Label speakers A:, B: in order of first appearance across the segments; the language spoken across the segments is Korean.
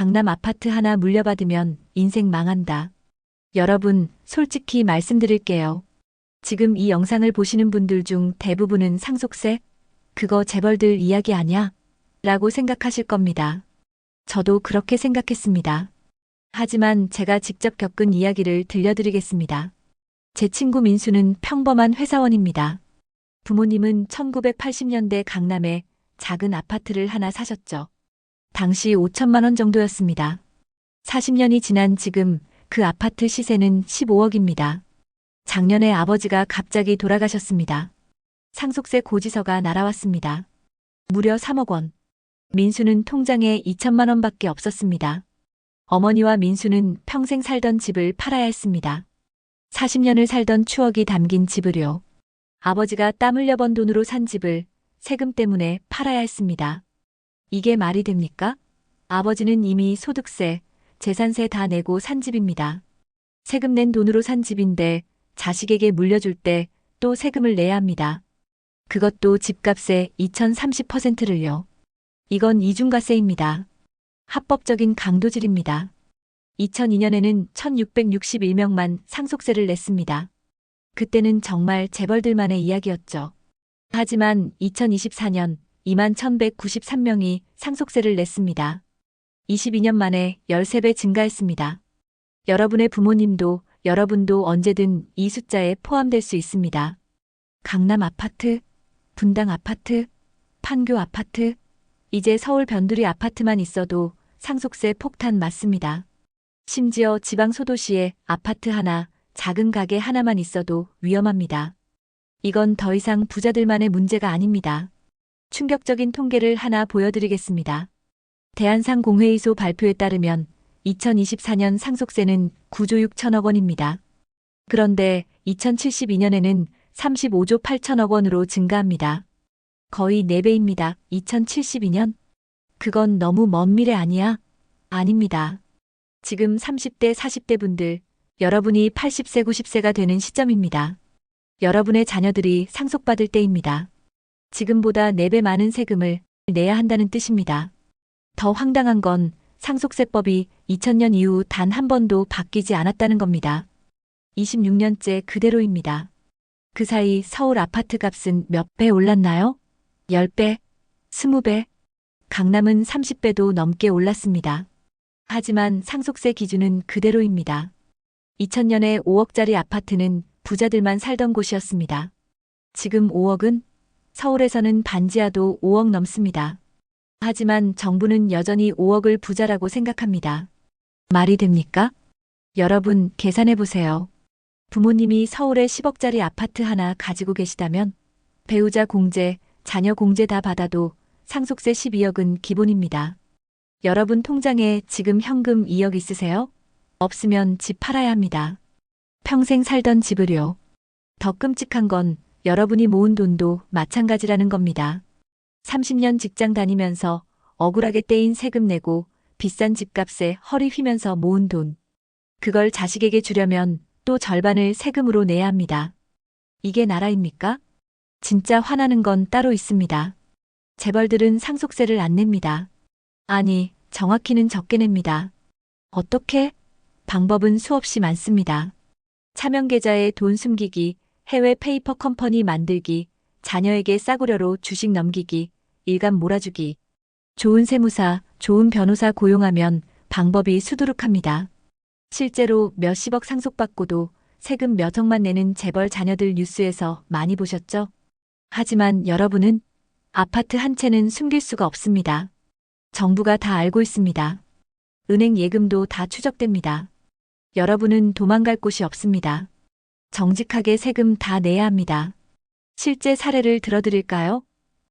A: 강남 아파트 하나 물려받으면 인생 망한다. 여러분, 솔직히 말씀드릴게요. 지금 이 영상을 보시는 분들 중 대부분은 상속세? 그거 재벌들 이야기 아냐? 라고 생각하실 겁니다. 저도 그렇게 생각했습니다. 하지만 제가 직접 겪은 이야기를 들려드리겠습니다. 제 친구 민수는 평범한 회사원입니다. 부모님은 1980년대 강남에 작은 아파트를 하나 사셨죠. 당시 5천만 원 정도였습니다. 40년이 지난 지금 그 아파트 시세는 15억입니다. 작년에 아버지가 갑자기 돌아가셨습니다. 상속세 고지서가 날아왔습니다. 무려 3억 원. 민수는 통장에 2천만 원밖에 없었습니다. 어머니와 민수는 평생 살던 집을 팔아야 했습니다. 40년을 살던 추억이 담긴 집을요. 아버지가 땀 흘려 번 돈으로 산 집을 세금 때문에 팔아야 했습니다. 이게 말이 됩니까? 아버지는 이미 소득세, 재산세 다 내고 산 집입니다. 세금 낸 돈으로 산 집인데 자식에게 물려줄 때 또 세금을 내야 합니다. 그것도 집값의 2030%를요. 이건 이중과세입니다. 합법적인 강도질입니다. 2002년에는 1661명만 상속세를 냈습니다. 그때는 정말 재벌들만의 이야기였죠. 하지만 2024년 2만 1193명이 상속세를 냈습니다. 22년 만에 13배 증가했습니다. 여러분의 부모님도 여러분도 언제든 이 숫자에 포함될 수 있습니다. 강남 아파트, 분당 아파트, 판교 아파트, 이제 서울 변두리 아파트만 있어도 상속세 폭탄 맞습니다. 심지어 지방 소도시에 아파트 하나, 작은 가게 하나만 있어도 위험합니다. 이건 더 이상 부자들만의 문제가 아닙니다. 충격적인 통계를 하나 보여드리겠습니다. 대한상공회의소 발표에 따르면 2024년 상속세는 9조 6천억 원입니다. 그런데 2072년에는 35조 8천억 원으로 증가합니다. 거의 4배입니다. 2072년? 그건 너무 먼 미래 아니야? 아닙니다. 지금 30대, 40대 분들, 여러분이 80세, 90세가 되는 시점입니다. 여러분의 자녀들이 상속받을 때입니다. 지금보다 4배 많은 세금을 내야 한다는 뜻입니다. 더 황당한 건 상속세법이 2000년 이후 단 한 번도 바뀌지 않았다는 겁니다. 26년째 그대로입니다. 그 사이 서울 아파트 값은 몇 배 올랐나요? 10배? 20배? 강남은 30배도 넘게 올랐습니다. 하지만 상속세 기준은 그대로입니다. 2000년에 5억짜리 아파트는 부자들만 살던 곳이었습니다. 지금 5억은 서울에서는 반지하도 5억 넘습니다. 하지만 정부는 여전히 5억을 부자라고 생각합니다. 말이 됩니까? 여러분 계산해 보세요. 부모님이 서울에 10억짜리 아파트 하나 가지고 계시다면 배우자 공제, 자녀 공제 다 받아도 상속세 12억은 기본입니다. 여러분 통장에 지금 현금 2억 있으세요? 없으면 집 팔아야 합니다. 평생 살던 집을요. 더 끔찍한 건 여러분이 모은 돈도 마찬가지라는 겁니다. 30년 직장 다니면서 억울하게 떼인 세금 내고 비싼 집값에 허리 휘면서 모은 돈. 그걸 자식에게 주려면 또 절반을 세금으로 내야 합니다. 이게 나라입니까? 진짜 화나는 건 따로 있습니다. 재벌들은 상속세를 안 냅니다. 아니, 정확히는 적게 냅니다. 어떻게? 방법은 수없이 많습니다. 차명 계좌에 돈 숨기기, 해외 페이퍼 컴퍼니 만들기, 자녀에게 싸구려로 주식 넘기기, 일감 몰아주기. 좋은 세무사, 좋은 변호사 고용하면 방법이 수두룩합니다. 실제로 몇십억 상속받고도 세금 몇 억만 내는 재벌 자녀들 뉴스에서 많이 보셨죠? 하지만 여러분은 아파트 한 채는 숨길 수가 없습니다. 정부가 다 알고 있습니다. 은행 예금도 다 추적됩니다. 여러분은 도망갈 곳이 없습니다. 정직하게 세금 다 내야 합니다. 실제 사례를 들어드릴까요?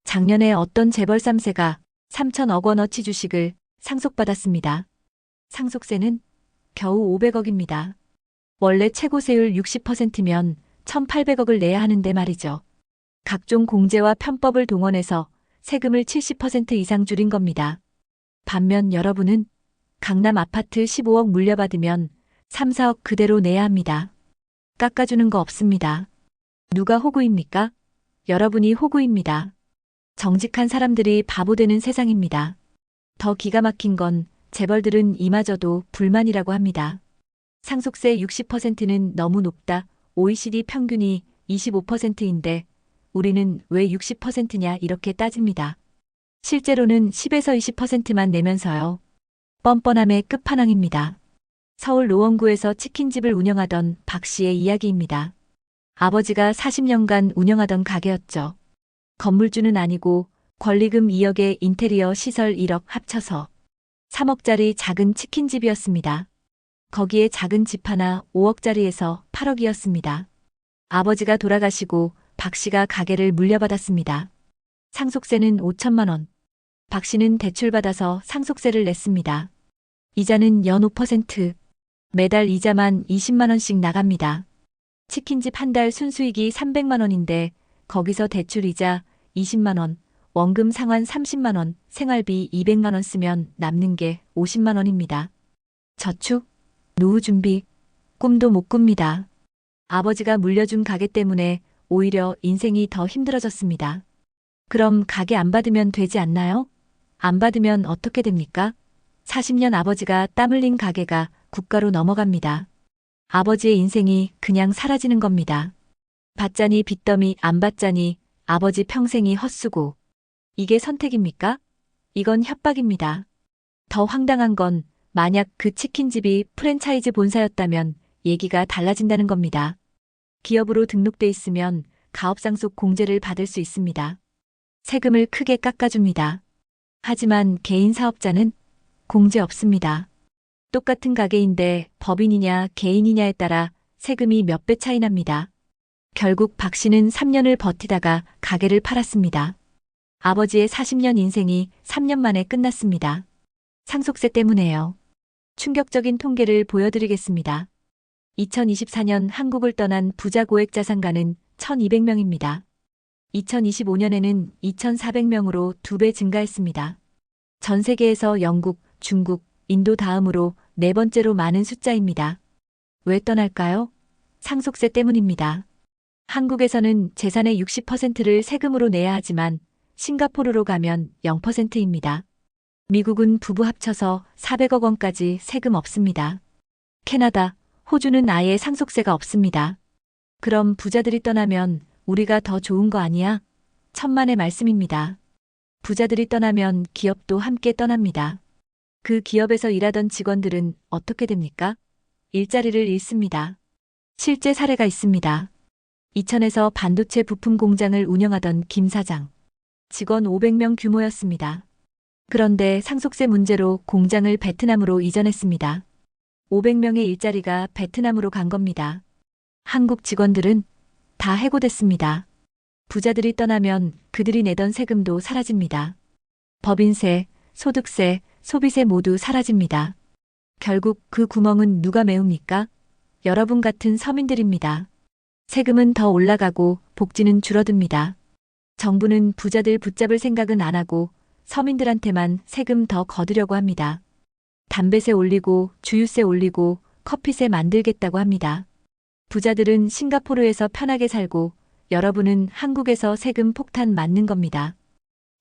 A: 작년에 어떤 재벌 3세가 3천억 원어치 주식을 상속받았습니다. 상속세는 겨우 500억입니다. 원래 최고세율 60%면 1,800억을 내야 하는데 말이죠. 각종 공제와 편법을 동원해서 세금을 70% 이상 줄인 겁니다. 반면 여러분은 강남 아파트 15억 물려받으면 3, 4억 그대로 내야 합니다. 깎아주는 거 없습니다. 누가 호구입니까? 여러분이 호구입니다. 정직한 사람들이 바보 되는 세상입니다. 더 기가 막힌 건 재벌들은 이마저도 불만이라고 합니다. 상속세 60%는 너무 높다. OECD 평균이 25%인데 우리는 왜 60%냐 이렇게 따집니다. 실제로는 10에서 20%만 내면서요. 뻔뻔함의 끝판왕입니다. 서울 노원구에서 치킨집을 운영하던 박 씨의 이야기입니다. 아버지가 40년간 운영하던 가게였죠. 건물주는 아니고 권리금 2억에 인테리어 시설 1억 합쳐서 3억짜리 작은 치킨집이었습니다. 거기에 작은 집 하나 5억짜리에서 8억이었습니다. 아버지가 돌아가시고 박 씨가 가게를 물려받았습니다. 상속세는 5천만 원. 박 씨는 대출받아서 상속세를 냈습니다. 이자는 연 5%. 매달 이자만 20만 원씩 나갑니다. 치킨집 한 달 순수익이 300만 원인데 거기서 대출이자 20만 원, 원금 상환 30만 원, 생활비 200만 원 쓰면 남는 게 50만 원입니다. 저축, 노후 준비, 꿈도 못 꿉니다. 아버지가 물려준 가게 때문에 오히려 인생이 더 힘들어졌습니다. 그럼 가게 안 받으면 되지 않나요? 안 받으면 어떻게 됩니까? 40년 아버지가 땀 흘린 가게가 국가로 넘어갑니다. 아버지의 인생이 그냥 사라지는 겁니다. 받자니 빚더미 안 받자니 아버지 평생이 헛수고. 이게 선택입니까? 이건 협박입니다. 더 황당한 건 만약 그 치킨집이 프랜차이즈 본사였다면 얘기가 달라진다는 겁니다. 기업으로 등록돼 있으면 가업상속 공제를 받을 수 있습니다. 세금을 크게 깎아줍니다. 하지만 개인 사업자는 공제 없습니다. 똑같은 가게인데 법인이냐 개인이냐에 따라 세금이 몇 배 차이 납니다. 결국 박 씨는 3년을 버티다가 가게를 팔았습니다. 아버지의 40년 인생이 3년 만에 끝났습니다. 상속세 때문에요. 충격적인 통계를 보여드리겠습니다. 2024년 한국을 떠난 부자 고액 자산가는 1200명입니다. 2025년에는 2400명으로 두 배 증가했습니다. 전 세계에서 영국, 중국, 인도 다음으로 네 번째로 많은 숫자입니다. 왜 떠날까요? 상속세 때문입니다. 한국에서는 재산의 60%를 세금으로 내야 하지만 싱가포르로 가면 0%입니다. 미국은 부부 합쳐서 400억 원까지 세금 없습니다. 캐나다, 호주는 아예 상속세가 없습니다. 그럼 부자들이 떠나면 우리가 더 좋은 거 아니야? 천만의 말씀입니다. 부자들이 떠나면 기업도 함께 떠납니다. 그 기업에서 일하던 직원들은 어떻게 됩니까? 일자리를 잃습니다. 실제 사례가 있습니다. 이천에서 반도체 부품 공장을 운영하던 김 사장. 직원 500명 규모였습니다. 그런데 상속세 문제로 공장을 베트남으로 이전했습니다. 500명의 일자리가 베트남으로 간 겁니다. 한국 직원들은 다 해고됐습니다. 부자들이 떠나면 그들이 내던 세금도 사라집니다. 법인세, 소득세, 소비세 모두 사라집니다. 결국 그 구멍은 누가 메웁니까? 여러분 같은 서민들입니다. 세금은 더 올라가고 복지는 줄어듭니다. 정부는 부자들 붙잡을 생각은 안 하고 서민들한테만 세금 더 거두려고 합니다. 담배세 올리고 주유세 올리고 커피세 만들겠다고 합니다. 부자들은 싱가포르에서 편하게 살고 여러분은 한국에서 세금 폭탄 맞는 겁니다.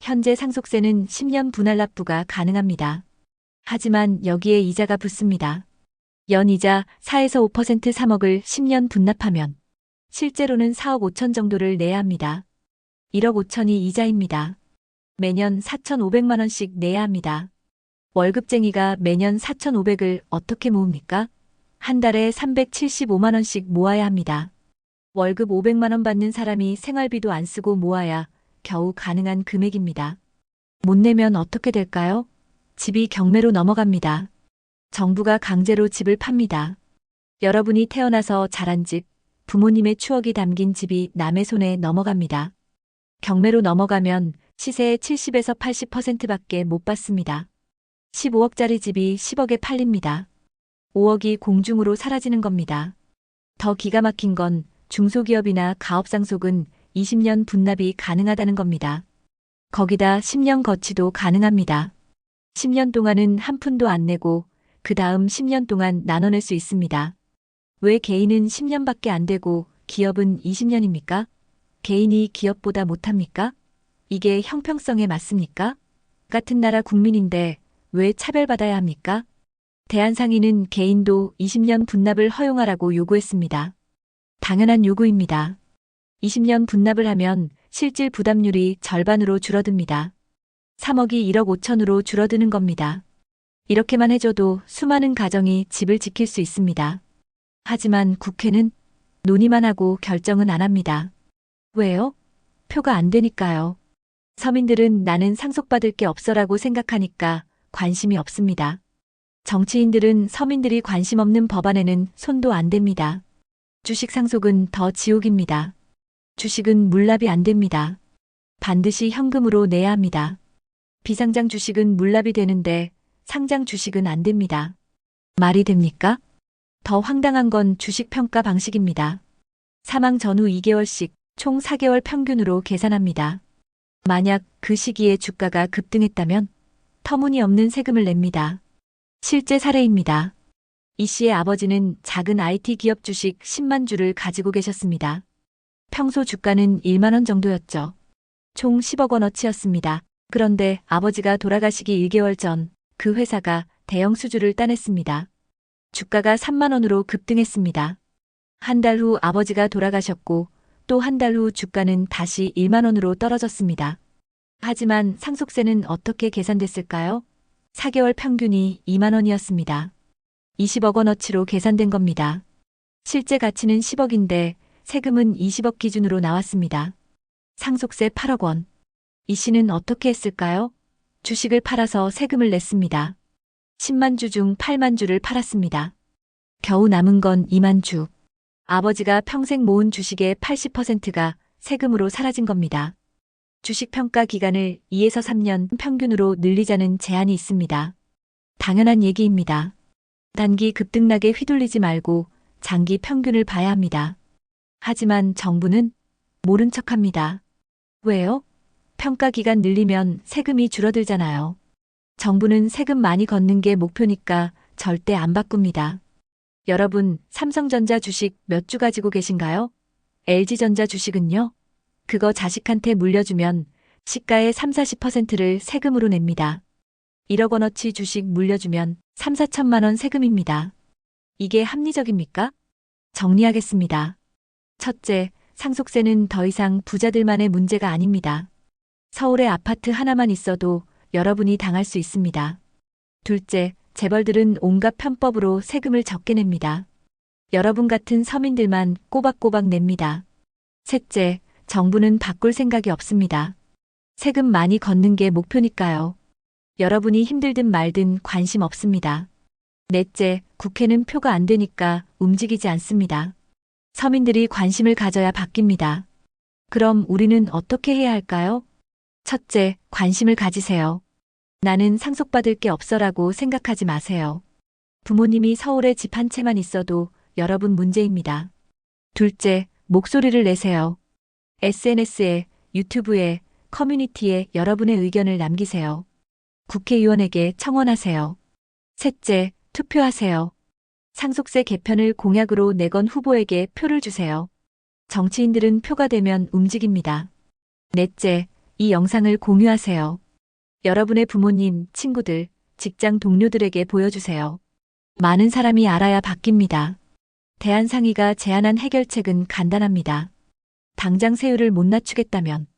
A: 현재 상속세는 10년 분할 납부가 가능합니다. 하지만 여기에 이자가 붙습니다. 연이자 4에서 5% 3억을 10년 분납하면 실제로는 4억 5천 정도를 내야 합니다. 1억 5천이 이자입니다. 매년 4,500만 원씩 내야 합니다. 월급쟁이가 매년 4,500을 어떻게 모읍니까? 한 달에 375만 원씩 모아야 합니다. 월급 500만 원 받는 사람이 생활비도 안 쓰고 모아야 겨우 가능한 금액입니다. 못 내면 어떻게 될까요? 집이 경매로 넘어갑니다. 정부가 강제로 집을 팝니다. 여러분이 태어나서 자란 집, 부모님의 추억이 담긴 집이 남의 손에 넘어갑니다. 경매로 넘어가면 시세의 70에서 80%밖에 못 받습니다. 15억짜리 집이 10억에 팔립니다. 5억이 공중으로 사라지는 겁니다. 더 기가 막힌 건 중소기업이나 가업상속은 20년 분납이 가능하다는 겁니다. 거기다 10년 거치도 가능합니다. 10년 동안은 한 푼도 안 내고 그 다음 10년 동안 나눠낼 수 있습니다. 왜 개인은 10년밖에 안 되고 기업은 20년입니까? 개인이 기업보다 못합니까? 이게 형평성에 맞습니까? 같은 나라 국민인데 왜 차별받아야 합니까? 대한상인은 개인도 20년 분납을 허용하라고 요구했습니다. 당연한 요구입니다. 20년 분납을 하면 실질 부담률이 절반으로 줄어듭니다. 3억이 1억 5천으로 줄어드는 겁니다. 이렇게만 해줘도 수많은 가정이 집을 지킬 수 있습니다. 하지만 국회는 논의만 하고 결정은 안 합니다. 왜요? 표가 안 되니까요. 서민들은 나는 상속받을 게 없어라고 생각하니까 관심이 없습니다. 정치인들은 서민들이 관심 없는 법안에는 손도 안 댑니다. 주식 상속은 더 지옥입니다. 주식은 물납이 안 됩니다. 반드시 현금으로 내야 합니다. 비상장 주식은 물납이 되는데 상장 주식은 안 됩니다. 말이 됩니까? 더 황당한 건 주식 평가 방식입니다. 사망 전후 2개월씩 총 4개월 평균으로 계산합니다. 만약 그 시기에 주가가 급등했다면 터무니없는 세금을 냅니다. 실제 사례입니다. 이 씨의 아버지는 작은 IT 기업 주식 10만 주를 가지고 계셨습니다. 평소 주가는 1만 원 정도였죠. 총 10억 원어치였습니다. 그런데 아버지가 돌아가시기 1개월 전 그 회사가 대형 수주를 따냈습니다. 주가가 3만 원으로 급등했습니다. 한 달 후 아버지가 돌아가셨고 또 한 달 후 주가는 다시 1만 원으로 떨어졌습니다. 하지만 상속세는 어떻게 계산됐을까요? 4개월 평균이 2만 원이었습니다. 20억 원어치로 계산된 겁니다. 실제 가치는 10억인데 세금은 20억 기준으로 나왔습니다. 상속세 8억 원. 이 씨는 어떻게 했을까요? 주식을 팔아서 세금을 냈습니다. 10만 주 중 8만 주를 팔았습니다. 겨우 남은 건 2만 주. 아버지가 평생 모은 주식의 80%가 세금으로 사라진 겁니다. 주식 평가 기간을 2에서 3년 평균으로 늘리자는 제안이 있습니다. 당연한 얘기입니다. 단기 급등락에 휘둘리지 말고 장기 평균을 봐야 합니다. 하지만 정부는 모른 척 합니다. 왜요? 평가 기간 늘리면 세금이 줄어들잖아요. 정부는 세금 많이 걷는 게 목표니까 절대 안 바꿉니다. 여러분, 삼성전자 주식 몇 주 가지고 계신가요? LG전자 주식은요? 그거 자식한테 물려주면 시가의 3, 40%를 세금으로 냅니다. 1억 원어치 주식 물려주면 3, 4천만 원 세금입니다. 이게 합리적입니까? 정리하겠습니다. 첫째, 상속세는 더 이상 부자들만의 문제가 아닙니다. 서울에 아파트 하나만 있어도 여러분이 당할 수 있습니다. 둘째, 재벌들은 온갖 편법으로 세금을 적게 냅니다. 여러분 같은 서민들만 꼬박꼬박 냅니다. 셋째, 정부는 바꿀 생각이 없습니다. 세금 많이 걷는 게 목표니까요. 여러분이 힘들든 말든 관심 없습니다. 넷째, 국회는 표가 안 되니까 움직이지 않습니다. 서민들이 관심을 가져야 바뀝니다. 그럼 우리는 어떻게 해야 할까요? 첫째, 관심을 가지세요. 나는 상속받을 게 없어라고 생각하지 마세요. 부모님이 서울에 집 한 채만 있어도 여러분 문제입니다. 둘째, 목소리를 내세요. SNS에, 유튜브에, 커뮤니티에 여러분의 의견을 남기세요. 국회의원에게 청원하세요. 셋째, 투표하세요. 상속세 개편을 공약으로 내건 후보에게 표를 주세요. 정치인들은 표가 되면 움직입니다. 넷째, 이 영상을 공유하세요. 여러분의 부모님, 친구들, 직장 동료들에게 보여주세요. 많은 사람이 알아야 바뀝니다. 대한상의가 제안한 해결책은 간단합니다. 당장 세율을 못 낮추겠다면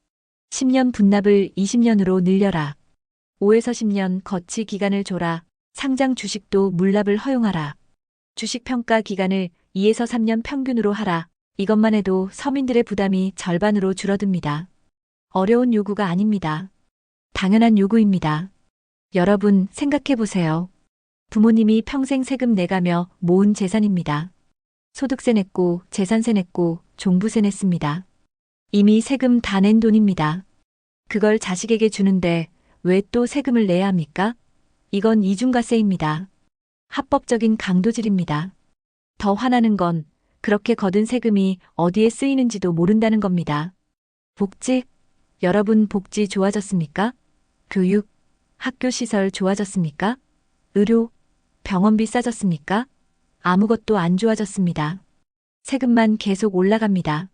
A: 10년 분납을 20년으로 늘려라. 5에서 10년 거치 기간을 줘라. 상장 주식도 물납을 허용하라. 주식 평가 기간을 2에서 3년 평균으로 하라. 이것만 해도 서민들의 부담이 절반으로 줄어듭니다. 어려운 요구가 아닙니다. 당연한 요구입니다. 여러분 생각해 보세요. 부모님이 평생 세금 내가며 모은 재산입니다. 소득세 냈고 재산세 냈고 종부세 냈습니다. 이미 세금 다 낸 돈입니다. 그걸 자식에게 주는데 왜 또 세금을 내야 합니까? 이건 이중과세입니다. 합법적인 강도질입니다. 더 화나는 건 그렇게 거둔 세금이 어디에 쓰이는지도 모른다는 겁니다. 복지? 여러분 복지 좋아졌습니까? 교육? 학교 시설 좋아졌습니까? 의료? 병원비 싸졌습니까? 아무것도 안 좋아졌습니다. 세금만 계속 올라갑니다.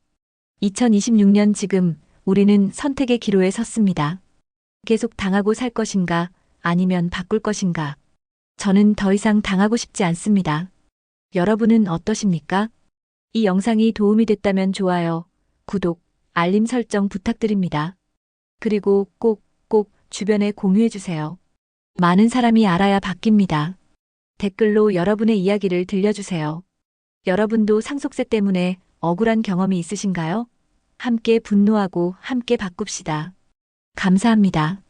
A: 2026년 지금 우리는 선택의 기로에 섰습니다. 계속 당하고 살 것인가 아니면 바꿀 것인가? 저는 더 이상 당하고 싶지 않습니다. 여러분은 어떠십니까? 이 영상이 도움이 됐다면 좋아요, 구독, 알림 설정 부탁드립니다. 그리고 꼭, 꼭 주변에 공유해주세요. 많은 사람이 알아야 바뀝니다. 댓글로 여러분의 이야기를 들려주세요. 여러분도 상속세 때문에 억울한 경험이 있으신가요? 함께 분노하고 함께 바꿉시다. 감사합니다.